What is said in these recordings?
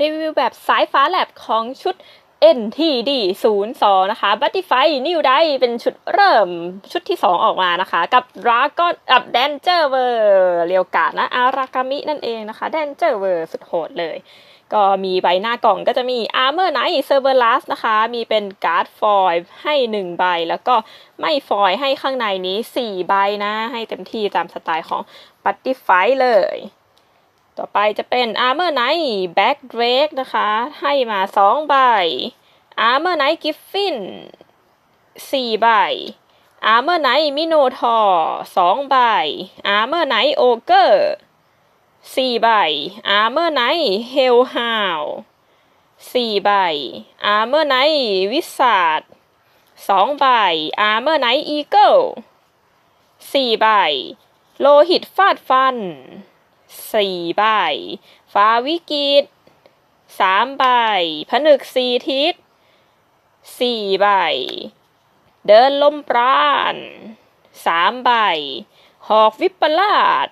รีวิวแบบสายฟ้าแลบของชุด NTD 0 2 นะคะ b u t t i f y New Day เป็นชุดเริ่มชุดที่ 2 ออกมานะคะ กับ Dragon กับ Danger v e r เรียวกานะ อารากามินั่นเองนะคะ Danger v e r สุดโหดเลย ก็มีใบหน้ากล่องก็จะมี Armor Knight Cerberus นะคะ มีเป็นการ์ดฟอยล์ให้ 1 ใบ แล้วก็ไม่ฟอยล์ให้ข้างในนี้ 4 ใบนะ ให้เต็มที่ตามสไตล์ของ b u t t i f y เลย ต่อไปจะเป็น Armor Knight Back Drake นะคะ ให้มา 2 ใบ Armor Knight Griffin 4 ใบ Armor Knight Minotaur 2 ใบ Armor Knight Ogre 4 ใบ Armor Knight Hellhound 4 ใบ Armor Knight Wizard 2 ใบ Armor Knight Eagle 4 ใบ โลหิตฟาดฟัน สี่ใบฟ้าวิกฤตสามใบผนึกสี่ทิศสี่ใบ เดินลมปราณสามใบ หอกวิปลาส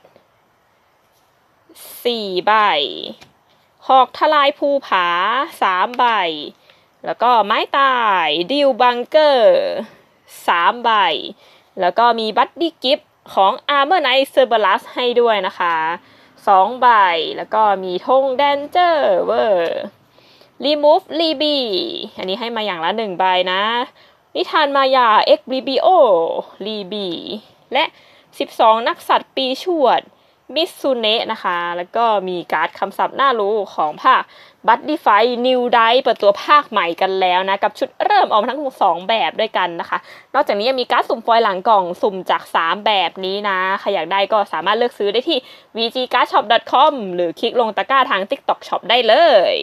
สี่ใบ หอกทลายภูผาสามใบ แล้วก็ไม้ตายดิวบังเกอร์สามใบ แล้วก็มีบัตดี้กิฟของ Armor Knight Cerberus ให้ด้วยนะคะ สองใบ แล้วก็มีธงแดนเจอร์เวอร์ Remove l i b y อันนี้ให้มาอย่างละหนึ่งใบนะ นิทานมายา X b b o l i b y และ 12 นักสัตว์ปีชวด มิสซูเนะนะคะ แล้วก็มีการ์ดคำศัพท์น่ารู้ของภาคบัตตี้ไฟนิวไดเปิดตัวภาคใหม่กันแล้วนะ กับชุดเริ่มออกมาทั้งสองแบบด้วยกันนะคะ นอกจากนี้ยังมีการ์ดสุ่มฟอยล์หลังกล่องสุ่มจาก 3 แบบนี้นะ ใครอยากได้ก็สามารถเลือกซื้อได้ที่ vgcardshop.com หรือคลิกลงตะกร้าทาง TikTok Shop ได้เลย